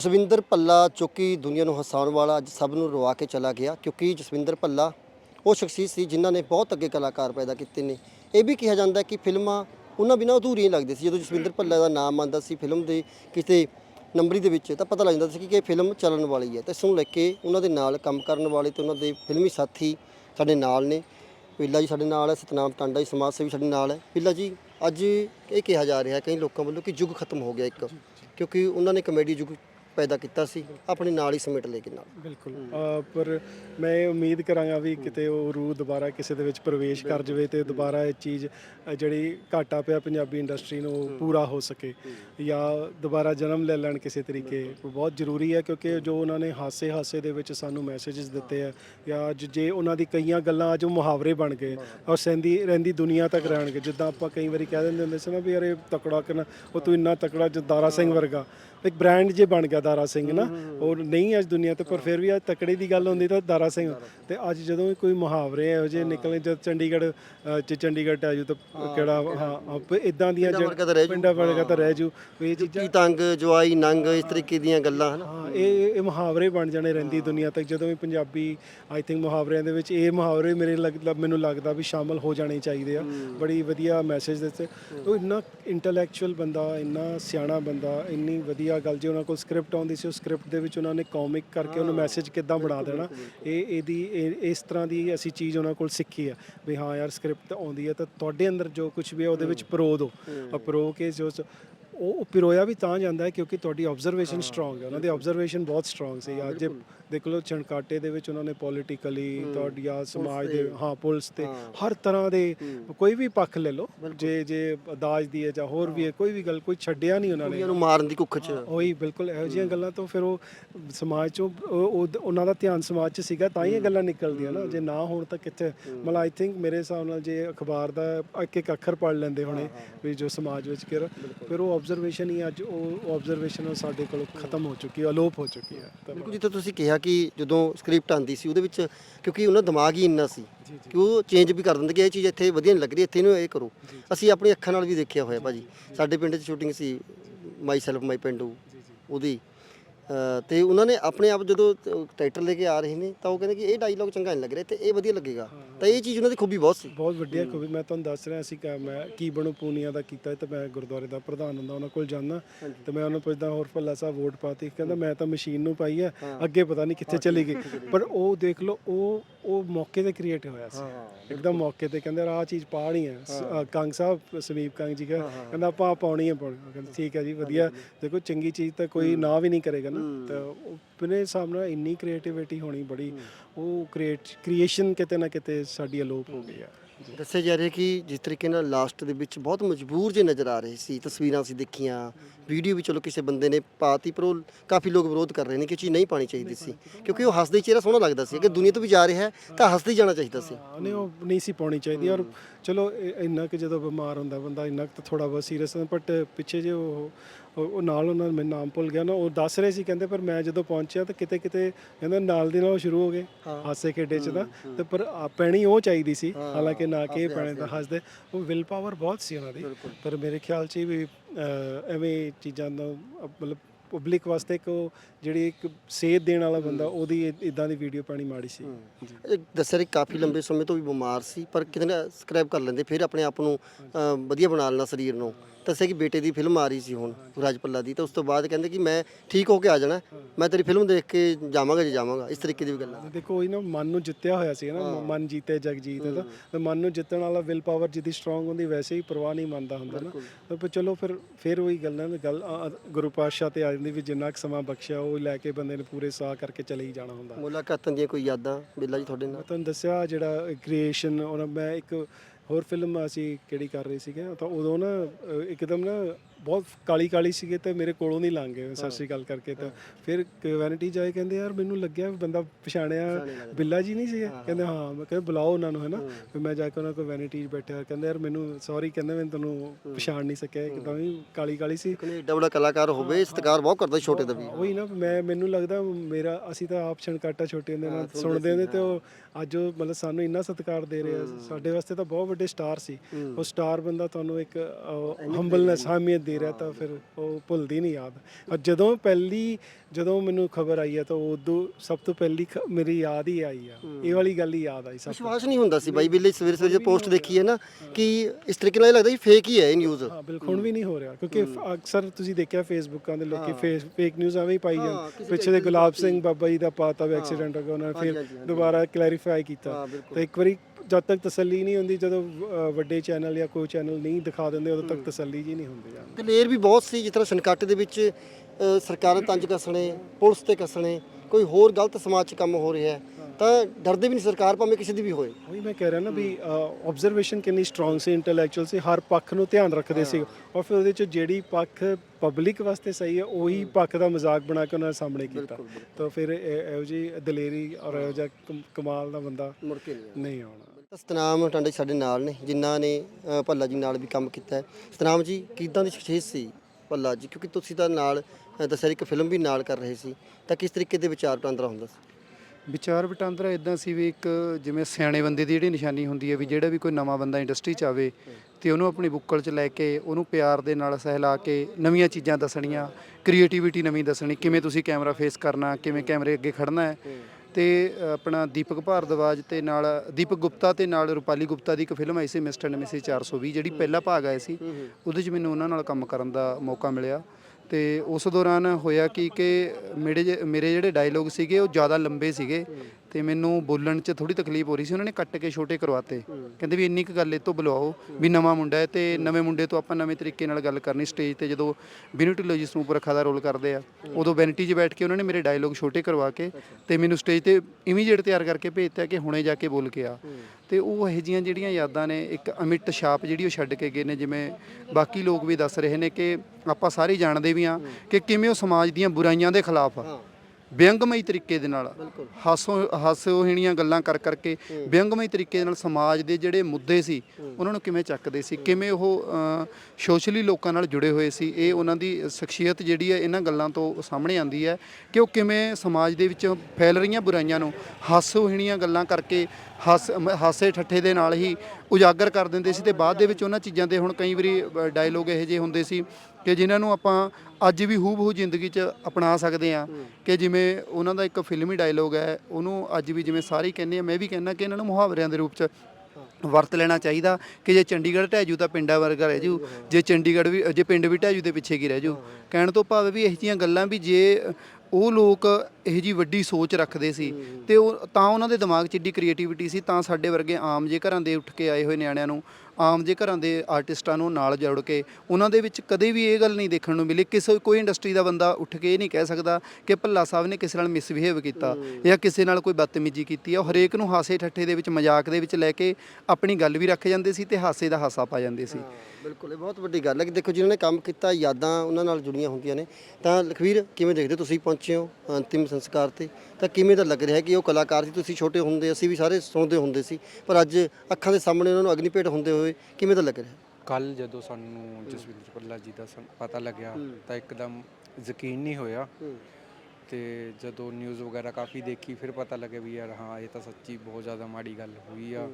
ਜਸਵਿੰਦਰ ਭੱਲਾ ਚੁੱਕੀ ਦੁਨੀਆ ਨੂੰ ਹਸਾਉਣ ਵਾਲਾ ਅੱਜ ਸਭ ਨੂੰ ਰਵਾ ਕੇ ਚਲਾ ਗਿਆ, ਕਿਉਂਕਿ ਜਸਵਿੰਦਰ ਭੱਲਾ ਉਹ ਸ਼ਖਸੀਅਤ ਸੀ ਜਿਨ੍ਹਾਂ ਨੇ ਬਹੁਤ ਅੱਗੇ ਕਲਾਕਾਰ ਪੈਦਾ ਕੀਤੇ ਨੇ। ਇਹ ਵੀ ਕਿਹਾ ਜਾਂਦਾ ਕਿ ਫਿਲਮਾਂ ਉਹਨਾਂ ਬਿਨਾਂ ਅਧੂਰੀਆਂ ਲੱਗਦੀਆਂ ਸੀ। ਜਦੋਂ ਜਸਵਿੰਦਰ ਭੱਲਾ ਦਾ ਨਾਮ ਆਉਂਦਾ ਸੀ ਫਿਲਮ ਦੇ ਕਿਸੇ ਨੰਬਰੀ ਦੇ ਵਿੱਚ, ਤਾਂ ਪਤਾ ਲੱਗ ਜਾਂਦਾ ਸੀ ਕਿ ਇਹ ਫਿਲਮ ਚੱਲਣ ਵਾਲੀ ਹੈ। ਤੇ ਇਸ ਨੂੰ ਲੈ ਕੇ ਉਹਨਾਂ ਦੇ ਨਾਲ ਕੰਮ ਕਰਨ ਵਾਲੇ ਤੇ ਉਹਨਾਂ ਦੇ ਫਿਲਮੀ ਸਾਥੀ ਸਾਡੇ ਨਾਲ ਨੇ। ਪੀਲਾ ਜੀ ਸਾਡੇ ਨਾਲ ਹੈ, ਸਤਨਾਮ ਟਾਂਡਾ ਜੀ ਸਮਾਜ ਸੇਵੀ ਸਾਡੇ ਨਾਲ ਹੈ। ਪਿੱਲਾ ਜੀ, ਅੱਜ ਇਹ ਕਿਹਾ ਜਾ ਰਿਹਾ ਕਈ ਲੋਕਾਂ ਵੱਲੋਂ ਕਿ ਯੁੱਗ ਖਤਮ ਹੋ ਗਿਆ ਇੱਕ, ਕਿਉਂਕਿ ਉਹਨਾਂ ਨੇ ਕਮੇਡੀ ਯੁੱਗ ਪੈਦਾ ਕੀਤਾ ਸੀ, ਆਪਣੇ ਨਾਲ ਹੀ ਸਮੇਟ ਲੈ ਕੇ ਨਾਲ। ਬਿਲਕੁਲ। ਅਹ ਪਰ ਮੈਂ ਇਹ ਉਮੀਦ ਕਰਾਂਗਾ ਵੀ ਕਿਤੇ ਉਹ ਰੂਹ ਦੁਬਾਰਾ ਕਿਸੇ ਦੇ ਵਿੱਚ ਪ੍ਰਵੇਸ਼ ਕਰ ਜਾਵੇ ਤੇ ਦੁਬਾਰਾ ਇਹ ਚੀਜ਼ ਅਹ ਜਿਹੜੀ ਘਾਟਾ ਪਿਆ ਪੰਜਾਬੀ ਇੰਡਸਟਰੀ ਨੂੰ ਉਹ ਪੂਰਾ ਹੋ ਸਕੇ ਜਾਂ ਦੁਬਾਰਾ ਜਨਮ ਲੈ ਲੈਣ ਕਿਸੇ ਤਰੀਕੇ ਬਹੁਤ ਜ਼ਰੂਰੀ ਹੈ ਕਿਉਂਕਿ ਜੋ ਉਹਨਾਂ ਨੇ ਹਾਸੇ ਹਾਸੇ ਦੇ ਵਿੱਚ ਸਾਨੂੰ ਮੈਸੇजेस ਦਿੱਤੇ ਆ ਜਾਂ ਅੱਜ ਜੇ ਉਹਨਾਂ ਦੀ ਕਈਆਂ ਗੱਲਾਂ ਅੱਜ ਉਹ ਮੁਹਾਵਰੇ ਬਣ ਗਏ ਔਰ ਸਹਿੰਦੀ, ਰਹਿੰਦੀ ਦੁਨੀਆ ਤੱਕ ਰਹਿਣਗੇ। ਜਿੱਦਾਂ ਆਪਾਂ ਕਈ ਵਾਰੀ ਕਹਿ ਦਿੰਦੇ ਹੁੰਦੇ ਸੀ ਨਾ ਵੀ ਯਾਰ ਇਹ ਤਕੜਾ ਕਿਨ, ਉਹ ਤੂੰ ਇੰਨਾ ਤਕੜਾ ਜਿ ਦਾਰਾ ਸਿੰਘ ਵਰਗਾ। ਇੱਕ ਬ੍ਰਾਂਡ ਜੇ ਬਣ ਗਿਆ ਦਾਰਾ ਸਿੰਘ ਨਾ ਉਹ ਨਹੀਂ ਅੱਜ ਦੁਨੀਆ ਤੇ ਪਰ ਫਿਰ ਵੀ ਅੱਜ ਤਕੜੇ ਦੀ ਗੱਲ ਹੁੰਦੀ ਤਾਂ ਦਾਰਾ ਸਿੰਘ। ਤੇ ਅੱਜ ਜਦੋਂ ਕੋਈ ਮੁਹਾਵਰੇ ਇਹੋ ਜਿਹੇ ਨਿਕਲੇ ਜਦ ਚੰਡੀਗੜ੍ਹ ਚ ਚੰਡੀਗੜ੍ਹ ਟਾਜੂ ਤਾਂ ਕਿਹੜਾ ਹਾਂ ਇਦਾਂ ਦੀਆਂ ਪਿੰਡਾਂ ਵਰਗਾ ਤਾਂ ਰਹਿ ਜੂ। ਇਹ ਚੀਜ਼ਾਂ ਕੀ ਤੰਗ ਜਵਾਈ ਨੰਗ ਇਸ ਤਰੀਕੇ ਦੀਆਂ ਗੱਲਾਂ ਹਨ? ਹਾਂ ਇਹ ਇਹ ਮੁਹਾਵਰੇ ਬਣ ਜਾਣੇ ਰਹਿੰਦੀ ਦੁਨੀਆ ਤੱਕ। ਜਦੋਂ ਵੀ ਪੰਜਾਬੀ ਆਈ ਥਿੰਕ ਮੁਹਾਵਰਿਆਂ ਦੇ ਵਿੱਚ ਇਹ ਮੁਹਾਵਰੇ ਮੇਰੇ ਲੱਗਦਾ ਮੈਨੂੰ ਲੱਗਦਾ ਵੀ ਸ਼ਾਮਲ ਹੋ ਜਾਣੇ ਚਾਹੀਦੇ ਆ। ਬੜੀ ਵਧੀਆ ਮੈਸੇਜ ਦਿੱਤੇ। ਉਹ ਇੰਨਾ ਇੰਟੈਲੈਕਚੁਅਲ ਬੰਦਾ ਇੰਨਾ ਸਿਆਣਾ ਬੰਦਾ ਇੰਨੀ ਵਧੀਆ ਗੱਲ ਜੇ ਉਹਨਾਂ ਕੋਲ ਸਕ੍ਰਿਪਟ ਆਉਂਦੀ ਸੀ ਉਹ ਸਕ੍ਰਿਪਟ ਦੇ ਵਿੱਚ ਉਹਨਾਂ ਨੇ ਕਾਮਿਕ ਕਰਕੇ ਉਹਨੂੰ ਮੈਸੇਜ ਕਿੱਦਾਂ ਬਣਾ ਦੇਣਾ। ਇਹ ਇਹਦੀ ਇਹ- ਇਸ ਤਰ੍ਹਾਂ ਦੀ ਅਸੀਂ ਚੀਜ਼ ਉਹਨਾਂ ਕੋਲ ਸਿੱਖੀ ਆ ਵੀ ਹਾਂ ਯਾਰ ਸਕ੍ਰਿਪਟ ਆਉਂਦੀ ਹੈ ਤਾਂ ਤੁਹਾਡੇ ਅੰਦਰ ਜੋ ਕੁਝ ਵੀ ਹੈ ਉਹਦੇ ਵਿੱਚ ਪਰੋ ਦਿਓ ਆ ਪਰੋ ਕੇ ਜੋ ਉਹ ਪਿਰੋਇਆ ਵੀ ਤਾਂ ਜਾਂਦਾ ਹੈ ਕਿਉਂਕਿ ਤੁਹਾਡੀ ਆਬਜ਼ਰਵੇਸ਼ਨ ਸਟਰੋਂਗ ਹੈ। ਉਹਨਾਂ ਦੀ ਆਬਜ਼ਰਵੇਸ਼ਨ ਬਹੁਤ ਸਟਰੋਂਗ ਸੀ। ਅੱਜ ਦੇਖ ਲਓ ਚਣਕਾਟੇ ਦੇ ਵਿੱਚ ਉਹਨਾਂ ਨੇ ਪੋਲੀਟੀਕਲੀ ਤੁਹਾਡੀਆਂ ਸਮਾਜ ਦੇ ਹਾਂ ਪੁਲਿਸ ਤੇ ਹਰ ਤਰ੍ਹਾਂ ਦੇ ਕੋਈ ਵੀ ਪੱਖ ਲੈ ਲਓ ਜੇ ਜੇ ਦਾਜ ਦੀ ਹੈ ਜਾਂ ਹੋਰ ਵੀ ਹੈ ਕੋਈ ਵੀ ਗੱਲ ਕੋਈ ਛੱਡਿਆ ਨਹੀਂ ਉਹਨਾਂ ਨੇ। ਕੁੜੀਆਂ ਨੂੰ ਮਾਰਨ ਦੀ ਕੁੱਖ 'ਚ। ਉਹੀ ਬਿਲਕੁਲ ਇਹੋ ਜਿਹੀਆਂ ਗੱਲਾਂ ਤੋਂ ਫਿਰ ਉਹ ਸਮਾਜ ਚੋਂ ਉਹ- ਉਹ- ਉਹਨਾਂ ਦਾ ਧਿਆਨ ਸਮਾਜ 'ਚ ਸੀਗਾ ਤਾਂ ਹੀ ਇਹ ਗੱਲਾਂ ਨਿਕਲਦੀਆਂ ਨਾ। ਜੇ ਨਾ ਹੋਣ ਤਾਂ ਕਿੱਥੇ? ਮਤਲਬ ਆਈ ਥਿੰਕ ਮੇਰੇ ਹਿਸਾਬ ਨਾਲ ਜੇ ਅਖਬਾਰ ਦਾ ਇੱਕ ਇੱਕ ਅੱਖਰ ਪੜ ਲੈਂਦੇ ਹੋਣੇ ਵੀ ਜੋ ਸਮਾਜ ਵਿੱਚ ਕਿਰ ਫਿਰ ਉਹ ਆਬਜ਼ਰਵੇਸ਼ਨ ਹੀ ਅੱਜ ਉਹ ਆਬਜ਼ਰਵੇਸ਼ਨ ਸਾਡੇ ਕੋਲ ਖਤਮ ਹੋ ਚੁੱਕੀ ਹੈ ਅਲੋਪ ਹੋ ਚੁੱਕੀ ਹੈ। ਬਿਲਕੁਲ ਜਿੱਥੇ ਤੁਸੀਂ ਕਿਹਾ ਕਿ ਜਦੋਂ ਸਕ੍ਰਿਪਟ ਆਂਦੀ ਸੀ ਉਹਦੇ ਵਿੱਚ ਕਿਉਂਕਿ ਉਹਨਾਂ ਦਾ ਦਿਮਾਗ ਹੀ ਇੰਨਾ ਸੀ ਕਿ ਉਹ ਚੇਂਜ ਵੀ ਕਰ ਦਿੰਦੇ ਕਿ ਇਹ ਚੀਜ਼ ਇੱਥੇ ਵਧੀਆ ਨਹੀਂ ਲੱਗ ਰਹੀ ਇੱਥੇ ਇਹਨੂੰ ਇਹ ਕਰੋ। ਅਸੀਂ ਆਪਣੀ ਅੱਖਾਂ ਨਾਲ ਵੀ ਦੇਖਿਆ ਹੋਇਆ ਭਾਜੀ। ਸਾਡੇ ਪਿੰਡ 'ਚ ਸ਼ੂਟਿੰਗ ਸੀ ਮਾਈ ਸੈਲਫ ਮਾਈ ਪਿੰਡੂ ਉਹਦੀ। ਤੇ ਉਹਨਾਂ ਨੇ ਆਪਣੇ ਆਪ ਜਦੋਂ ਟਾਈਟਲ ਲੈ ਕੇ ਆ ਰਹੇ ਨੇ ਤਾਂ ਉਹ ਕਹਿੰਦੇ ਕਿ ਇਹ ਡਾਇਲੌਗ ਚੰਗਾ ਨਹੀਂ ਲੱਗ ਰਿਹਾ ਤੇ ਇਹ ਵਧੀਆ ਲੱਗੇਗਾ। ਤਾਂ ਇਹ ਚੀਜ਼ ਉਹਨਾਂ ਦੀ ਖੂਬੀ ਬਹੁਤ ਸੀ। ਬਹੁਤ ਵੱਡੀਆ ਖੂਬੀ ਮੈਂ ਤੁਹਾਨੂੰ ਦੱਸ ਰਿਹਾ ਸੀ ਕਿ ਮੈਂ ਕੀ ਬਣੂ ਪੂਨੀਆ ਦਾ ਕੀਤਾ ਤੇ ਮੈਂ ਗੁਰਦੁਆਰੇ ਦਾ ਪ੍ਰਧਾਨ ਹੁੰਦਾ ਉਹਨਾਂ ਕੋਲ ਜਾਂਦਾ ਤੇ ਮੈਂ ਉਹਨੂੰ ਪੁੱਛਦਾ ਹੋਰ ਭੱਲਾ ਸਾਹਿਬ ਵੋਟ ਪਾਤੀ? ਕਹਿੰਦਾ ਮੈਂ ਤਾਂ ਮਸ਼ੀਨ ਨੂੰ ਪਾਈ ਆ ਅੱਗੇ ਪਤਾ ਨਹੀਂ ਕਿੱਥੇ ਚਲੀ ਗਈ। ਪਰ ਉਹ ਦੇਖ ਲਓ ਉਹ ਉਹ ਮੌਕੇ ਤੇ ਕ੍ਰੀਏਟ ਹੋਇਆ ਸੀ। ਇੱਕਦਮ ਮੌਕੇ ਤੇ ਕਹਿੰਦੇ ਆਹ ਚੀਜ਼ ਪਾਣੀ ਹੈ। ਕੰਗ ਸਾਹਿਬ ਸਮੀਪ ਕੰਗ ਜੀ ਕਿਹਾ ਕਹਿੰਦਾ ਆਪਾਂ ਆਹ ਪਾਉਣੀ ਹੈ ਪਾਉਣੀ। ਕਹਿੰਦਾ ਠੀਕ ਹੈ ਜੀ ਵਧੀਆ। ਦੇਖੋ ਚੰਗੀ ਚੀਜ਼ ਤਾਂ ਕੋਈ ਨਾ ਵੀ ਨਹੀਂ ਕਰੇਗਾ ਨਾ। ਤਾਂ ਉਹ ਆਪਣੇ ਸਾਹਮਣੇ ਇੰਨੀ ਕ੍ਰੀਏਟੀਵਿਟੀ ਹੋਣੀ ਬੜੀ ਉਹ ਕ੍ਰੀਏਟ ਕ੍ਰੀਏਸ਼ਨ ਕਿਤੇ ਨਾ ਕਿਤੇ ਸਾਡੀ ਅਲੋਪ ਹੋ ਗਈ ਆ। ਦੱਸਿਆ ਜਾ ਰਿਹਾ ਕਿ ਜਿਸ ਤਰੀਕੇ ਨਾਲ ਲਾਸਟ ਦੇ ਵਿੱਚ ਬਹੁਤ ਮਜਬੂਰ ਜੇ ਨਜ਼ਰ ਆ ਰਹੇ ਸੀ ਤਸਵੀਰਾਂ ਅਸੀਂ ਦੇਖੀਆਂ ਵੀਡੀਓ ਵੀ ਚਲੋ ਕਿਸੇ ਬੰਦੇ ਨੇ ਪਾਤੀ ਪਰ ਉਹ ਕਾਫੀ ਲੋਕ ਵਿਰੋਧ ਕਰ ਰਹੇ ਨੇ ਕਿ ਚੀਜ਼ ਨਹੀਂ ਪਾਣੀ ਚਾਹੀਦੀ ਸੀ ਕਿਉਂਕਿ ਉਹ ਹੱਸਦੇ ਚਿਹਰਾ ਸੋਹਣਾ ਲੱਗਦਾ ਸੀ ਅਗਰ ਦੁਨੀਆ ਤੋਂ ਵੀ ਜਾ ਰਿਹਾ ਹੈ ਤਾਂ ਹੱਸਦੇ ਜਾਣਾ ਚਾਹੀਦਾ ਸੀ। ਨਹੀਂ ਉਹ ਨਹੀਂ ਸੀ ਪਾਉਣੀ ਚਾਹੀਦੀ ਔਰ ਚਲੋ ਇੰਨਾ ਕਿ ਜਦੋਂ ਬਿਮਾਰ ਹੁੰਦਾ ਬੰਦਾ ਇੰਨਾ ਕੁ ਤਾਂ ਥੋੜਾ ਬਹੁਤ ਸੀਰੀਅਸ ਹੁੰਦਾ ਬਟ ਪਿੱਛੇ ਜੇ ਉਹ ਉਹ ਨਾਲ ਉਹਨਾਂ ਦਾ ਮੈਨੂੰ ਨਾਮ ਭੁੱਲ ਗਿਆ ਨਾ ਉਹ ਦੱਸ ਰਹੇ ਸੀ ਕਹਿੰਦੇ ਪਰ ਮੈਂ ਜਦੋਂ ਪਹੁੰਚਿਆ ਤਾਂ ਕਿਤੇ ਕਿਤੇ ਕਹਿੰਦਾ ਨਾਲ ਦੀ ਨਾਲ ਸ਼ੁਰੂ ਹੋ ਗਏ ਹਾਸੇ ਖੇਡੇ ਚ ਤਾਂ। ਤੇ ਪਰ ਆ ਪੈਣੀ ਉਹ ਚਾਹੀਦੀ ਸੀ ਹਾਲਾਂਕਿ ਨਾ ਕਿ ਪੈਣੇ ਤਾਂ ਹੱਸਦੇ। ਉਹ ਵਿਲ ਪਾਵਰ ਬਹੁਤ ਸੀ ਉਹਨਾਂ ਦੀ। ਪਰ ਮੇਰੇ ਖਿਆਲ ਚ ਵੀ ਐਵੇਂ ਚੀਜ਼ਾਂ ਦਾ ਮਤਲਬ ਪਬਲਿਕ ਵਾਸਤੇ ਇੱਕ ਉਹ ਜਿਹੜੀ ਇੱਕ ਸੇਧ ਦੇਣ ਵਾਲਾ ਬੰਦਾ ਉਹਦੀ ਇਦਾਂ ਦੀ ਵੀਡੀਓ ਪਾਣੀ ਮਾੜੀ ਸੀ। ਦੱਸਿਆ ਕਿ ਕਾਫੀ ਲੰਬੇ ਸਮੇਂ ਤੋਂ ਵੀ ਬਿਮਾਰ ਸੀ ਪਰ ਕਿਤੇ ਨਾ ਸਕ੍ਰੈਪ ਕਰ ਲੈਂਦੇ ਫਿਰ ਆਪਣੇ ਆਪ ਨੂੰ ਵਧੀਆ ਬਣਾ ਲੈਣਾ ਸਰੀਰ ਨੂੰ। ਦੱਸਿਆ ਕਿ ਬੇਟੇ ਦੀ ਫਿਲਮ ਆ ਰਹੀ ਸੀ ਹੁਣ ਰਾਜ ਪੱਲਾ ਦੀ ਤਾਂ ਉਸ ਤੋਂ ਬਾਅਦ ਕਹਿੰਦੇ ਕਿ ਮੈਂ ਠੀਕ ਹੋ ਕੇ ਆ ਜਾਣਾ ਮੈਂ ਤੇਰੀ ਫਿਲਮ ਦੇਖ ਕੇ ਜਾਵਾਂਗਾ ਜੇ ਜਾਵਾਂਗਾ ਇਸ ਤਰੀਕੇ ਦੀ ਵੀ ਗੱਲਾਂ। ਦੇਖੋ ਉਹ ਨਾ ਮਨ ਨੂੰ ਜਿੱਤਿਆ ਹੋਇਆ ਸੀ ਨਾ ਮਨ ਜੀਤੇ ਜਗ ਜੀਤ ਦਾ ਤੇ ਮਨ ਨੂੰ ਜਿੱਤਣ ਵਾਲਾ ਵਿਲ ਪਾਵਰ ਜਿੱਦੀ ਸਟਰੋਂਗ ਹੁੰਦੀ ਵੈਸੇ ਹੀ ਪਰਵਾਹ ਨਹੀਂ ਮੰਨਦਾ ਹੁੰਦਾ ਨਾ। ਪਰ ਚਲੋ ਫਿਰ ਫਿਰ ਉਹੀ ਗੱਲਾਂ ਨੇ ਗੱਲ ਗੁਰੂ ਪਾਤਸ਼ਾਹ ਤੇ ਆ ਜਾਂਦੀ ਵੀ ਜਿੰਨਾ ਕੁ ਸਮਾਂ ਬਖਸ਼ਿਆ ਉਹ ਲੈ ਕੇ ਬੰਦੇ ਨੇ ਪੂਰੇ ਸਾਹ ਕਰਕੇ ਚਲੇ ਹੀ ਜਾਣਾ ਹੁੰਦਾ। ਮੁਲਾਕਾਤਾਂ ਦੀਆਂ ਕੋਈ ਯਾਦਾਂ ਬਿੱਲਾ ਜੀ ਤੁਹਾਡੇ ਮੈਂ ਨਾਲ ਤੁਹਾਨੂੰ ਦੱਸਿਆ ਜਿਹੜਾ ਕ੍ਰੀਏਸ਼ਨ ਉਹਨਾਂ ਮੈਂ ਇੱਕ ਹੋਰ ਫਿਲਮ ਅਸੀਂ ਕਿਹੜੀ ਕਰ ਰਹੇ ਸੀਗੇ ਤਾਂ ਉਦੋਂ ਨਾ ਅ, ਇੱਕਦਮ ਨਾ ਬਹੁਤ ਕਾਲੀ ਕਾਲੀ ਸੀਗੇ ਤੇ ਮੇਰੇ ਕੋਲੋਂ ਨਹੀਂ ਲੰਘ ਗਏ। ਸਤਿ ਸ਼੍ਰੀ ਅਕਾਲ ਕਰਕੇ ਤਾਂ। ਫਿਰ ਵੈਨਿਟੀ ਜਾਏ ਕਹਿੰਦੇ ਯਾਰ ਮੈਨੂੰ ਲੱਗਿਆ ਬੰਦਾ ਪਛਾਣਿਆ ਬਿੱਲਾ ਜੀ ਨਹੀਂ ਸੀ ਕਹਿੰਦੇ ਹਾਂ ਮੈਂ ਕਹਿੰਦਾ ਬੁਲਾਓ ਉਹਨਾਂ ਨੂੰ ਹੈ ਨਾ? ਫਿਰ ਮੈਂ ਜਾ ਕੇ ਉਹਨਾਂ ਕੋਲ ਵੈਨਿਟੀ 'ਚ ਬੈਠਿਆ। ਕਹਿੰਦੇ ਯਾਰ ਮੈਨੂੰ ਸੌਰੀ ਕਹਿੰਦੇ ਮੈਂ ਤੁਹਾਨੂੰ ਪਛਾਣ ਨਹੀਂ ਸਕਿਆ। ਕਿਦਾਂ ਵੀ ਕਾਲੀ ਕਾਲੀ ਸੀ। ਏਡਾ ਬੜਾ ਕਲਾਕਾਰ ਹੋਵੇ ਸਤਿਕਾਰ ਬਹੁਤ ਕਰਦਾ ਛੋਟੇ ਦਾ ਵੀ। ਉਹੀ ਨਾ ਮੈਂ ਮੈਨੂੰ ਲੱਗਦਾ ਮੇਰਾ ਅਸੀਂ ਤਾਂ ਆਪ ਛਣਕਾਟਾ ਛੋਟੇ ਹੁੰਦੇ ਨਾਲ ਸੁਣਦੇ ਹੁੰਦੇ ਤੇ ਉਹ ਅੱਜ ਉਹ ਮਤਲਬ ਸਾਨੂੰ ਇੰਨਾ ਸਤਿਕਾਰ ਦੇ ਰਿਹਾ। ਸਾਡੇ ਵਾਸਤੇ ਤਾਂ ਬਹੁਤ ਵੱਡੇ ਸਟਾਰ ਸੀ। ਉਹ ਸਟਾਰ ਬੰਦਾ ਤੁਹਾਨੂੰ ਇੱਕ ਹੰਬਲਨੈਸ ਹਾਮੀਅਤ ਦੇ ਰਿਹਾ ਤਾਂ ਫਿਰ ਉਹ ਭੁੱਲਦੀ ਨਹੀਂ ਯਾਦ। ਔਰ ਜਦੋਂ ਪਹਿਲੀ ਜਦੋਂ ਮੈਨੂੰ ਖਬਰ ਆਈ ਹੈ ਤਾਂ ਉਦੋਂ ਸਭ ਤੋਂ ਪਹਿਲੀ ਖ- ਮੇਰੀ ਯਾਦ ਹੀ ਆਈ ਆ। ਇਹ ਵਾਲੀ ਗੱਲ ਹੀ ਯਾਦ ਆਈ ਸਭ ਤੋਂ। ਵਿਸ਼ਵਾਸ ਨਹੀਂ ਹੁੰਦਾ ਸੀ ਬਾਈ ਬਿੱਲੇ ਸਵੇਰੇ ਸਵੇਰੇ ਪੋਸਟ ਦੇਖੀ ਹੈ ਨਾ ਕਿ ਇਸ ਤਰੀਕੇ ਨਾਲ ਇਹ ਲੱਗਦਾ ਕਿ ਫੇਕ ਹੀ ਹੈ ਇਹ ਨਿਊਜ਼ ਹਾਂ ਬਿਲਕੁਲ ਹੁਣ ਵੀ ਨਹੀਂ ਹੋ ਰਿਹਾ। ਕਿਉਂਕਿ ਫ- ਅਕਸਰ ਤੁਸੀਂ ਦੇਖਿਆ ਫੇਸਬੁੱਕਾਂ ਦੇ ਲੋਕੀ ਫੇਕ ਨਿਊਜ਼ ਐਵੇਂ ਹੀ ਪਾਈ ਜਾਂਦੇ। ਪਿੱਛੇ ਦੇ ਗੁਲਾਬ ਸਿੰਘ ਬਾਬਾ ਜੀ ਦਾ ਪਾਤਾ ਵੀ ਐਕਸੀਡੈਂਟ ਹੋ ਗਿਆ ਉਹਨਾਂ ਨੇ ਫਿਰ। ਦੁਬਾਰਾ ਕਲੈਰੀਫਾਈ ਕੀਤਾ। ਤਾਂ ਇੱਕ ਵਾਰੀ ਜਦ ਤੱਕ ਤਸੱਲੀ ਨਹੀਂ ਹੁੰਦੀ ਜਦੋਂ ਅ, ਵੱਡੇ ਚੈਨਲ ਜਾਂ ਕੋਈ ਚੈਨਲ ਨਹੀਂ ਦਿਖਾ ਦਿੰਦੇ ਉਦੋਂ ਤੱਕ ਤਸੱਲੀ ਜੀ ਨਹੀਂ ਹੁੰਦੀ ਜਾਂਦੀ ਦਲੇਰ ਵੀ ਬਹੁਤ ਸੀ ਜਿਸ ਤਰ੍ਹਾਂ ਸੰਕਟ ਦੇ ਵਿੱਚ ਅ, ਸਰਕਾਰਾਂ ਤੰਜ ਕੱਸਣੇ ਪੁਲਿਸ ਤੇ ਕੱਸਣੇ ਕੋਈ ਹੋਰ ਗਲਤ ਸਮਾਜ 'ਚ ਕੰਮ ਹੋ ਰਿਹਾ ਹੈ ਤਾਂ ਡਰਦੇ ਵੀ ਨਹੀਂ ਸਰਕਾਰ ਭਾਵੇਂ ਕਿਸੇ ਦੀ ਵੀ ਹੋਏ। ਉਹੀ ਮੈਂ ਕਹਿ ਰਿਹਾ ਨਾ ਵੀ ਆਬਜ਼ਰਵੇਸ਼ਨ ਕਿੰਨੀ ਸਟਰੋਂਗ ਸੀ ਇੰਟੈਲੈਕਚੁਅਲ ਸੀ ਹਰ ਪੱਖ ਨੂੰ ਧਿਆਨ ਰੱਖਦੇ ਸੀ। ਔਰ ਫਿਰ ਉਹਦੇ ਚ ਜਿਹੜੀ ਪੱਖ ਪਬਲਿਕ ਵਾਸਤੇ ਸਹੀ ਹੈ ਉਹੀ ਪੱਖ ਦਾ ਮਜ਼ਾਕ ਬਣਾ ਕੇ ਉਹਨਾਂ ਦੇ ਸਾਹਮਣੇ ਕੀਤਾ। ਤਾਂ ਫਿਰ ਇਹ- ਇਹੋ ਜੀ ਦਲੇਰੀ ਔਰ ਇਹੋ ਜਿਹਾ ਕਮ- ਕਮਾਲ ਦਾ ਬੰਦਾ ਮੁੜ ਕੇ ਨਹੀਂ ਆਉਣਾ। ਤਾਂ ਸਤਨਾਮ ਟਾਂਡੇ ਸਾਡੇ ਨਾਲ ਨੇ ਜਿਨ੍ਹਾਂ ਨੇ ਭੱਲਾ ਜੀ ਨਾਲ ਵੀ ਕੰਮ ਕੀਤਾ ਹੈ। ਸਤਨਾਮ ਜੀ ਕਿਦਾਂ ਦੀ ਸ਼ਖਸੀਅਤ ਸੀ ਭੱਲਾ ਜੀ? ਕਿਉਂਕਿ ਤੁਸੀਂ ਤਾਂ ਨਾਲ ਅ, ਦੱਸਿਆ ਇੱਕ ਫਿਲਮ ਵੀ ਨਾਲ ਕਰ ਰਹੇ ਸੀ। ਤਾਂ ਕਿਸ ਤਰੀਕੇ ਦੇ ਵਿਚਾਰ ਵਟਾਂਦਰਾ ਹੁੰਦਾ ਸੀ? ਵਿਚਾਰ ਵਟਾਂਦਰਾ ਇਦਾਂ ਸੀ ਵੀ ਇੱਕ ਜਿਵੇਂ ਸਿਆਣੇ ਬੰਦੇ ਦੀ ਜਿਹੜੀ ਨਿਸ਼ਾਨੀ ਹੁੰਦੀ ਹੈ ਵੀ ਜਿਹੜਾ ਵੀ ਕੋਈ ਨਵਾਂ ਬੰਦਾ ਇੰਡਸਟਰੀ 'ਚ ਆਵੇ ਤੇ ਉਹਨੂੰ ਆਪਣੀ ਬੁੱਕਲ 'ਚ ਲੈ ਕੇ ਉਹਨੂੰ ਪਿਆਰ ਦੇ ਨਾਲ ਸਹਿਲਾ ਕੇ ਨਵੀਆਂ ਚੀਜ਼ਾਂ ਦੱਸਣੀਆਂ ਕ੍ਰੀਏਟੀਵਿਟੀ ਨਵੀਂ ਦੱਸਣੀ ਕਿਵੇਂ ਤੁਸੀਂ ਕੈਮਰਾ ਫੇਸ ਕਰਨਾ ਕਿਵੇਂ ਕੈਮਰੇ ਅੱਗੇ ਖੜਨਾ ਹੈ। ਤੇ ਆਪਣਾ ਦੀਪਕ ਭਾਰਦਵਾਜ ਤੇ ਨਾਲ ਦੀਪਕ ਗੁਪਤਾ ਤੇ ਨਾਲ ਰੂਪਾਲੀ ਗੁਪਤਾ ਦੀ ਇੱਕ ਫਿਲਮ ਆਈ ਸੀ ਮਿਸਟਰ ਐਂਡ ਮਿਸਿਸ 420 ਜਿਹੜੀ ਪਹਿਲਾ ਭਾਗ ਆਇਆ ਸੀ। ਉਹਦੇ 'ਚ ਮੈਨੂੰ ਉਹਨਾਂ ਨਾਲ ਕੰਮ ਕਰਨ ਦਾ ਮੌਕਾ ਮਿਲਿਆ। ਤੇ ਉਸ ਦੌਰਾਨ ਹੋਇਆ ਕੀ ਕਿ ਮੇਰੇ ਮੇਰੇ ਜਿਹੜੇ ਡਾਇਲੋਗ ਸੀਗੇ ਉਹ ਜ਼ਿਆਦਾ ਲੰਬੇ ਸੀਗੇ। ਤੇ ਮੈਨੂੰ ਬੋਲਣ 'ਚ ਥੋੜੀ ਤਕਲੀਫ ਹੋ ਰਹੀ ਸੀ। ਉਹਨਾਂ ਨੇ ਕੱਟ ਕੇ ਛੋਟੇ ਕਰਵਾਤੇ। ਕਹਿੰਦੇ ਵੀ ਇੰਨੀ ਕੁ ਗੱਲ ਇਹ ਤੋਂ ਬੁਲਾਓ ਵੀ ਨਵਾਂ ਮੁੰਡਾ ਹੈ ਤੇ ਨਵੇਂ ਮੁੰਡੇ ਤੋਂ ਆਪਾਂ ਨਵੇਂ ਤਰੀਕੇ ਨਾਲ ਗੱਲ ਕਰਨੀ ਸਟੇਜ ਤੇ ਜਦੋਂ ਬਿਨੂਟੀਲੋਜਿਸਟ ਨੂੰ ਪੁਰਖਾ ਦਾ ਰੋਲ ਕਰਦੇ ਆ, ਉਦੋਂ ਵੈਨਿਟੀ 'ਚ ਬੈਠ ਕੇ ਉਹਨਾਂ ਨੇ ਮੇਰੇ ਡਾਇਲੋਗ ਛੋਟੇ ਕਰਵਾ ਕੇ ਤੇ ਮੈਨੂੰ ਸਟੇਜ ਤੇ ਇਮੀਡੀਏਟ ਤਿਆਰ ਕਰਕੇ ਭੇਜਤਾ ਕਿ ਹੁਣੇ ਜਾ ਕੇ ਬੋਲ ਕੇ ਆ। ਤੇ ਉਹ ਇਹੋ ਜਿਹੀਆਂ ਜਿਹੜੀਆਂ ਯਾਦਾਂ ਨੇ, ਇੱਕ ਅਮਿਟ ਛਾਪ ਜਿਹੜੀ ਉਹ ਛੱਡ ਕੇ ਗਏ ਨੇ, ਜਿਵੇਂ ਬਾਕੀ ਲੋਕ ਵੀ ਦੱਸ ਰਹੇ ਨੇ ਕਿ ਆਪਾਂ ਸਾਰੇ ਜਾਣਦੇ ਵੀ ਆ ਕਿ ਕਿਵੇਂ ਉਹ ਸਮਾਜ ਦੀਆਂ ਬੁਰਾਈਆਂ ਦੇ ਖਿਲਾਫ ਆ। ਵਿਅੰਗਮਈ ਤਰੀਕੇ ਦੇ ਨਾਲ ਹਾਸੋ ਹਾਸੋਹੀਣੀਆਂ ਗੱਲਾਂ ਕਰ ਕਰਕੇ ਵਿਅੰਗਮਈ ਤਰੀਕੇ ਨਾਲ ਸਮਾਜ ਦੇ ਜਿਹੜੇ ਮੁੱਦੇ ਸੀ ਉਹਨਾਂ ਨੂੰ ਕਿਵੇਂ ਚੱਕਦੇ ਸੀ? ਕਿਵੇਂ ਉਹ ਸੋਸ਼ਲੀ ਲੋਕਾਂ ਨਾਲ ਜੁੜੇ ਹੋਏ ਸੀ? ਇਹ ਉਹਨਾਂ ਦੀ ਸ਼ਖਸੀਅਤ ਜਿਹੜੀ ਹੈ ਇਹਨਾਂ ਗੱਲਾਂ ਤੋਂ ਸਾਹਮਣੇ ਆਉਂਦੀ ਹੈ ਕਿ ਉਹ ਕਿਵੇਂ ਸਮਾਜ ਦੇ ਵਿੱਚ ਫੈਲ ਰਹੀਆਂ ਬੁਰਾਈਆਂ ਨੂੰ ਹਾਸੋਹੀਣੀਆਂ ਗੱਲਾਂ ਕਰਕੇ ਹਾਸੇ ਠੱਠੇ ਦੇ ਨਾਲ ਹੀ ਉਜਾਗਰ ਕਰ ਦਿੰਦੇ ਸੀ ਤੇ ਬਾਅਦ ਦੇ ਵਿੱਚ ਉਹਨਾਂ ਚੀਜ਼ਾਂ ਦੇ ਹੁਣ ਕਈ ਵਾਰੀ ਡਾਇਲੋਗ ਇਹੋ ਜਿਹੇ ਹੁੰਦੇ ਸੀ ਕਿ ਜਿਨ੍ਹਾਂ ਨੂੰ ਆਪਾਂ ਅੱਜ ਵੀ ਹੂਬਹੂ ਜ਼ਿੰਦਗੀ 'ਚ ਅਪਣਾ ਸਕਦੇ ਆ ਕਿ ਜਿਵੇਂ ਉਹਨਾਂ ਦਾ ਇੱਕ ਫਿਲਮੀ ਡਾਇਲੋਗ ਹੈ, ਉਹਨੂੰ ਅੱਜ ਵੀ ਜਿਵੇਂ ਸਾਰੇ ਕਹਿੰਦੇ ਆ, ਮੈਂ ਵੀ ਕਹਿੰਦਾ ਕਿ ਇਹਨਾਂ ਨੂੰ ਮੁਹਾਵਰਿਆਂ ਦੇ ਰੂਪ 'ਚ ਵਰਤ ਲੈਣਾ ਚਾਹੀਦਾ ਕਿ ਜੇ ਚੰਡੀਗੜ੍ਹ ਢਹਿ ਜੂ ਤਾਂ ਪਿੰਡਾਂ ਵਰਗਾ ਰਹਿ ਜੂ, ਜੇ ਚੰਡੀਗੜ੍ਹ ਵੀ, ਜੇ ਪਿੰਡ ਵੀ ਢਹਿ ਜੂ ਤੇ ਪਿੱਛੇ ਕੀ ਰਹਿ ਜੂ। ਕਹਿਣ ਤੋਂ ਭਾਵੇਂ ਵੀ ਇਹੋ ਜਿਹੀਆਂ ਗੱਲਾਂ ਵੀ ਜੇ ਉਹ ਲੋਕ ਇਹੋ ਜੀ ਵੱਡੀ ਸੋਚ ਰੱਖਦੇ ਸੀ ਤੇ ਉਹ ਤਾਂ ਉਹਨਾਂ ਦੇ ਦਿਮਾਗ 'ਚ ਏਡੀ ਕ੍ਰੀਏਟੀਵਿਟੀ ਸੀ, ਤਾਂ ਸਾਡੇ ਵਰਗੇ ਆਮ ਜੇ ਘਰਾਂ ਦੇ ਉੱਠ ਕੇ ਆਏ ਹੋਏ ਨਿਆਣਿਆਂ ਨੂੰ ਆਮ ਜੇ ਘਰਾਂ ਦੇ ਆਰਟਿਸਟਾਂ ਨੂੰ ਨਾਲ ਜੋੜ ਕੇ ਉਹਨਾਂ ਦੇ ਵਿੱਚ ਕਦੇ ਵੀ ਇਹ ਗੱਲ ਨਹੀਂ ਦੇਖਣ ਨੂੰ ਮਿਲੀ ਕਿਸੇ ਕੋਈ ਇੰਡਸਟਰੀ ਦਾ ਬੰਦਾ ਉੱਠ ਕੇ ਇਹ ਨਹੀਂ ਕਹਿ ਸਕਦਾ ਕਿ ਭੱਲਾ ਸਾਹਿਬ ਨੇ ਕਿਸੇ ਨਾਲ ਮਿਸਬਿਹੇਵ ਕੀਤਾ ਜਾਂ ਕਿਸੇ ਨਾਲ ਕੋਈ ਬਦਤਮੀਜ਼ੀ ਕੀਤੀ ਉਹ ਹਰੇਕ ਨੂੰ ਹਾਸੇ ਠੱਠੇ ਦੇ ਵਿੱਚ ਮਜ਼ਾਕ ਦੇ ਵਿੱਚ ਲੈ ਕੇ ਆਪਣੀ ਗੱਲ ਵੀ ਰੱਖ ਜਾਂਦੇ ਸੀ ਤੇ ਹਾਸੇ ਦਾ ਹਾਸਾ ਪਾ ਜਾਂਦੇ ਸੀ। ਬਿਲਕੁਲ ਇਹ ਬਹੁਤ ਵੱਡੀ ਗੱਲ ਹੈ ਕਿ ਦੇਖੋ ਜਿਨ੍ਹਾਂ ਨੇ ਕੰਮ ਕੀਤਾ ਯਾਦਾਂ ਉਹਨਾਂ ਨਾਲ ਜੁੜੀਆਂ ਹੁੰਦੀਆਂ ਨੇ। ਤਾਂ ਲਖਵੀਰ ਕਿਵੇਂ ਦੇਖਦੇ ਹੋ? ਤੁਸੀਂ ਪਹੁੰਚੇ ਹੋ ਅੰਤਿਮ ਸੰਸਕਾਰ ਤੇ? ਤਾਂ ਕਿਵੇਂ ਦਾ ਲੱਗ ਰਿਹਾ ਕਿ ਉਹ ਕਲਾਕਾਰ ਸੀ ਤੁਸੀਂ ਛੋਟੇ ਹੁੰਦੇ ਅਸੀਂ ਵੀ ਸਾਰੇ ਸੁਣਦੇ ਹੁੰਦੇ ਸੀ ਪਰ ਅੱਜ ਅੱਖਾਂ ਦੇ ਸਾਹਮਣੇ ਉਹਨਾਂ ਨੂੰ ਅਗਨੀ ਭੇਟ ਹੁੰਦੇ ਹੋਏ ਕਿਵੇਂ ਦਾ ਲੱਗ ਰਿਹਾ? ਕੱਲ ਜਦੋਂ ਸਾਨੂੰ ਜਸਵਿੰਦਰ ਭੱਲਾ ਜੀ ਦਾ ਸਨ- ਪਤਾ ਲੱਗਿਆ ਤਾਂ ਇੱਕਦਮ ਯਕੀਨ ਨਹੀਂ ਹੋਇਆ। ਤੇ ਜਦੋਂ ਨਿਊਜ਼ ਵਗੈਰਾ ਕਾਫੀ ਦੇਖੀ ਫਿਰ ਪਤਾ ਲੱਗਿਆ ਵੀ ਯਾਰ ਹਾਂ ਇਹ ਤਾਂ ਸੱਚੀ ਬਹੁਤ ਜ਼ਿਆਦਾ ਮਾੜੀ ਗੱਲ ਹੋਈ ਆ।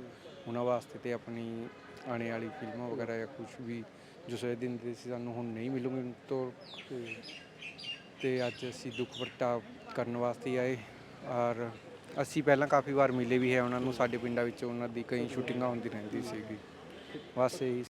ਉਹਨਾਂ ਵਾਸਤੇ ਤੇ ਆਪਣੀ ਆਉਣੇ ਵਾਲੀ ਫਿਲਮਾਂ ਵਗੈਰਾ ਜਾਂ ਕੁਝ ਵੀ ਜੋ ਸੋਚ ਦਿੰਦੇ ਸੀ ਸਾਨੂੰ ਹੁਣ ਨਹੀਂ ਮਿਲੂਗੀ ਤੋਂ। ਤੇ ਅੱਜ ਅਸੀਂ ਦੁੱਖ ਵਰਤਾ ਕਰਨ ਵਾਸਤੇ ਆਏ। ਔਰ ਅਸੀਂ ਪਹਿਲਾਂ ਕਾਫੀ ਵਾਰ ਮਿਲੇ ਵੀ ਹੈ ਉਹਨਾਂ ਨੂੰ ਸਾਡੇ ਪਿੰਡਾਂ ਵਿੱਚ ਉਹਨਾਂ ਦੀ ਕਈ ਸ਼ੂਟਿੰਗਾਂ ਹੁੰਦੀ ਰਹਿੰਦੀ ਸੀਗੀ। ਬਸ ਇਹੀ